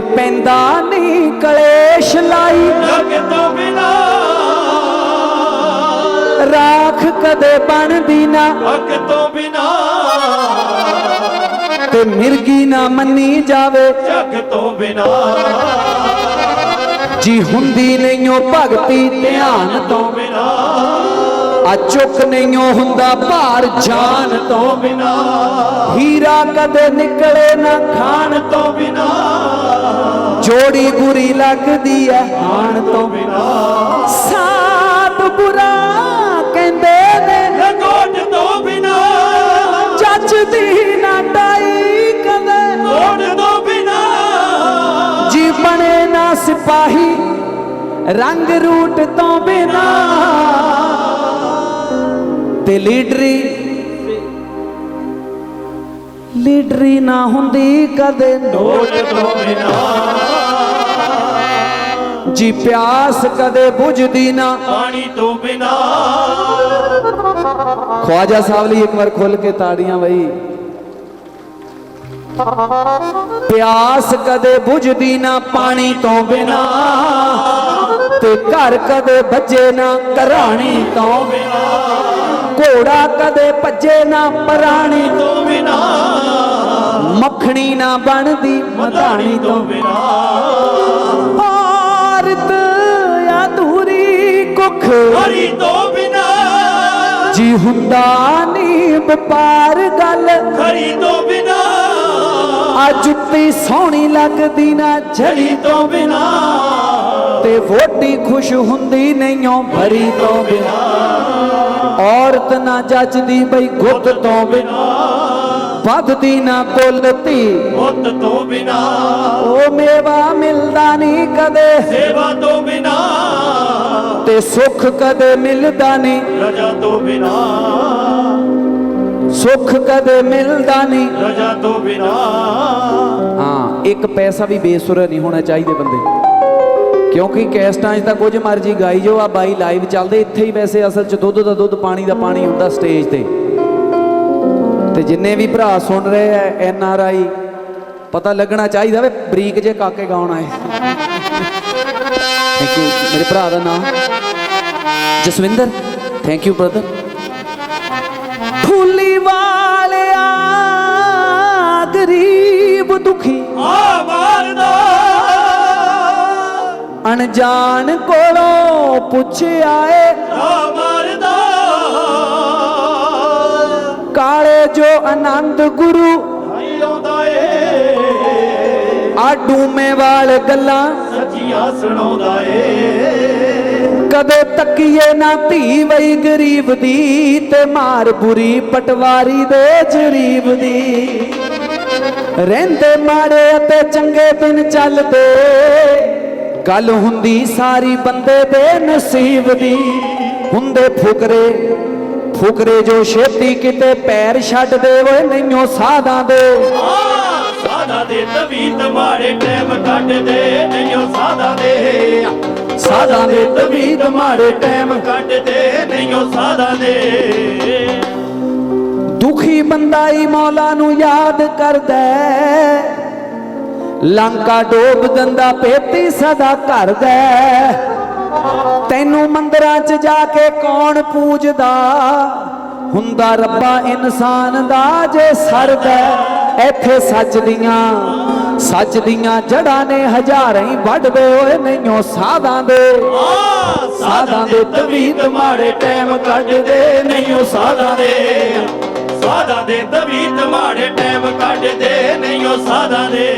ਤੋਂ ਪੈਂਦਾ ਨਹੀਂ ਕਲੇਸ਼ ਲਾਈ। ਜਗ ਤੋਂ ਬਿਨਾ। ਰਾਖ ਕਦੇ ਬਣਦੀ ਨਾ। ਹੱਕ ਤੋਂ ਬਿਨਾ। ਤੇ ਮਿਰਗੀ ਨਾ ਮੰਨੀ ਜਾਵੇ। ਜਗ ਤੋਂ ਬਿਨਾ। ਜੀ ਹੁੰਦੀ ਨਹੀਂਓ ਭਗਤੀ ਧਿਆਨ ਤੋਂ ਬਿਨਾ। ਆ ਚੁੱਕ ਨਹੀਂਓ ਹੁੰਦਾ ਭਾਰ ਜਾਨ ਤੋਂ ਬਿਨਾ। ਹੀਰਾ ਕਦੇ ਨਿਕਲੇ ਨਾ ਖਾਣ ਤੋਂ ਬਿਨਾ। ਜੋੜੀ ਬੁਰੀ ਲੱਗਦੀ ਐ ਹਾਣ ਤੋਂ ਬਿਨਾ। ਸਾਪ ਬੁਰਾ ਕਹਿੰਦੇ ਨੇ ਲਗੋਟ ਤੋਂ ਬਿਨਾ। ਜੱਜਦੀ ਨਾ ਟਾਈ ਕਦੇ। ਕੋਟ ਤੋਂ ਬਿਨਾ। ਜੀ ਬਣੇ ਨਾ ਸਿਪਾਹੀ ਰੰਗ ਰੂਟ ਤੋਂ ਬਿਨਾ। ਤੇ ਲੀਡਰੀ ਲੀਡਰੀ ਨਾ ਹੁੰਦੀ ਕਦੇ ਕੋਟ ਤੋਂ ਬਿਨਾ ਜੀ ਪਿਆਸ ਕਦੇ ਬੁਝਦੀ ਨਾ। ਪਾਣੀ ਤੋਂ ਬਿਨਾ। ਖਵਾਜਾ ਸਾਹਿਬ ਲਈ ਇੱਕ ਵਾਰ ਖੁੱਲ ਕੇ ਤਾੜੀਆਂ ਬਈ। ਪਿਆਸ ਕਦੇ ਬੁਝਦੀ ਨਾ ਪਾਣੀ ਤੋਂ ਬਿਨਾ। ਤੇ ਘਰ ਕਦੇ ਭੱਜੇ ਨਾ ਘਰਾਣੀ ਤੋਂ ਬਿਨਾ। ਘੋੜਾ ਕਦੇ ਭੱਜੇ ਨਾ ਪਰਾਣੀ ਤੋਂ ਬਿਨਾ। ਮੱਖਣੀ ਨਾ ਬਣਦੀ ਮਧਾਣੀ ਤੋਂ ਬਿਨਾ। ਔਰਤ ਅਧੂਰੀ ਕੁੱਖ ਹਰੀ ਤੋਂ ਬਿਨਾ। ਜੀ ਹੁੰਦਾ ਨੀ ਵਪਾਰ ਗੱਲ। ਖਰੀ ਤੋਂ ਬਿਨਾ। ਆ ਜੁੱਤੀ ਸੋਹਣੀ ਲੱਗਦੀ ਨਾ ਝੜੀ ਤੋਂ ਬਿਨਾ। ਤੇ ਵੋਟੀ ਖੁਸ਼ ਹੁੰਦੀ ਨਹੀਂਓ ਭਰੀ ਤੋਂ ਬਿਨਾ। ਔਰਤ ਨਾ ਜੱਜਦੀ ਬਈ ਗੁੱਤ ਤੋਂ ਬਿਨਾ। ਵੱਧਦੀ ਨਾ ਕੁੱਲ ਧੀ ਮੁੱਤ ਤੋਂ ਬਿਨਾ। ਉਹ ਮੇਵਾ ਮਿਲਦਾ ਨਹੀਂ ਕਦੇ। ਸੇਵਾ ਤੋਂ ਬਿਨਾ। ਤੇ ਸੁੱਖ ਕਦੇ ਮਿਲਦਾ ਨਹੀਂ ਰਜਾ ਤੋਂ ਬਿਨਾ। ਸੁੱਖ ਕਦੇ ਮਿਲਦਾ ਨਹੀਂ ਰਜਾ ਤੋਂ ਬਿਨਾ। ਹਾਂ ਇੱਕ ਪੈਸਾ ਵੀ ਬੇਸੁਰਾ ਨਹੀਂ ਹੋਣਾ ਚਾਹੀਦੇ ਬੰਦੇ ਕਿਉਂਕਿ ਕੈਸਟਾਂ 'ਚ ਤਾਂ ਕੁਝ ਮਰਜ਼ੀ ਗਾਈ ਜੋ ਆ ਬਾਈ ਲਾਈਵ ਚੱਲਦੇ, ਇੱਥੇ ਹੀ ਵੈਸੇ ਅਸਲ 'ਚ ਦੁੱਧ ਦਾ ਦੁੱਧ, ਪਾਣੀ ਦਾ ਪਾਣੀ ਹੁੰਦਾ ਸਟੇਜ ਤੇ। ਤੇ ਜਿੰਨੇ ਵੀ ਭਰਾ ਸੁਣ ਰਹੇ ਐ ਐਨ ਆਰ ਆਈ ਪਤਾ ਲੱਗਣਾ ਚਾਹੀਦਾ ਵੇ, ਬਰੀਕ ਜੇ ਕਾਕੇ ਗਾਉਣਾ ਹੈ ਥੈਂਕ ਯੂ ਮੇਰੇ ਭਰਾ ਦਾ ਨਾਮ? ਜਸਵਿੰਦਰ? ਥੈਂਕ ਯੂ ਬ੍ਰਦਰ ਫੁੱਲੀ ਅਣਜਾਣ ਕੋਲੋਂ ਪੁੱਛਿਆ ਏ ਆ ਮਾਰਦਾ। ਕਾਲੇ ਜੋ ਆਨੰਦ ਗੁਰੂ ਆਈ ਆਉਂਦਾ ਏ। ਆ ਡੂਮੇ ਵਾਲ ਗੱਲਾਂ ਸੱਚੀਆਂ ਸੁਣਾਉਂਦਾ ਏ। ਕਦੇ ਤੱਕੀਏ ਨਾ ਧੀ ਵਈ ਗਰੀਬ ਦੀ ਤੇ ਮਾਰ ਬੁਰੀ ਪਟਵਾਰੀ ਦੇ ਜਰੀਬ ਦੀ। ਰਹਿੰਦੇ ਮਾੜੇ ਅਤੇ ਚੰਗੇ ਦਿਨ ਚੱਲਦੇ। ਗੱਲ ਹੁੰਦੀ ਸਾਰੀ ਬੰਦੇ ਦੇ ਨਸੀਬ ਦੀ। ਹੁੰਦੇ ਫੁਕਰੇ ਫੁਕਰੇ ਜੋ ਛੇਤੀ ਕਿਤੇ ਪੈਰ ਛੱਡਦੇ ਓਏ ਨਹੀਂਓ ਸਾਧਾਂ ਦੇ। ਸਾਦਾ ਦੇ ਤਵੀਤ ਮਾਰੇ ਟਾਈਮ ਕੱਢਦੇ ਨਹੀਂਓ ਸਾਦਾ ਦੇ। ਸਾਧਾਂ ਦੇ ਤਵੀਤ ਮਾੜੇ ਟਾਈਮ ਕੱਢਦੇ ਨਹੀਂਓ ਸਾਦਾ ਦੇ। ਦੁਖੀ ਬੰਦਾ ਹੀ ਮੌਲਾ ਨੂੰ ਯਾਦ ਕਰਦਾ ਹੈ। ਲੰਕਾ ਡੋਬ ਦਿੰਦਾ ਪੇਤੀ ਸਦਾ ਕਰਦਾ ਤੈਨੂੰ ਮੰਦਰਾਂ 'ਚ ਜਾ ਕੇ ਕੌਣ ਪੂਜਦਾ? ਹੁੰਦਾ ਰੱਬਾ ਇਨਸਾਨ ਦਾ ਜੇ ਸਰਦਾ ਇੱਥੇ ਸੱਚ ਦੀਆਂ ਜੜਾਂ ਨੇ ਹਜ਼ਾਰਾਂ ਹੀ ਵੱਢਦੇ ਓਏ ਨਹੀਂਓ ਸਾਧਾਂ ਦੇ। ਸਾਧਾਂ ਦੇ ਤਵੀਤ ਮਾੜੇ ਟਾਈਮ ਕੱਢਦੇ ਨਹੀਂਓ ਸਾਦਾ ਦੇ। ਸਾਦਾ ਦੇ ਤਵੀਤ ਮਾੜੇ ਟਾਈਮ ਕੱਢਦੇ ਨਹੀਂਓ ਸਾਦਾ ਦੇ।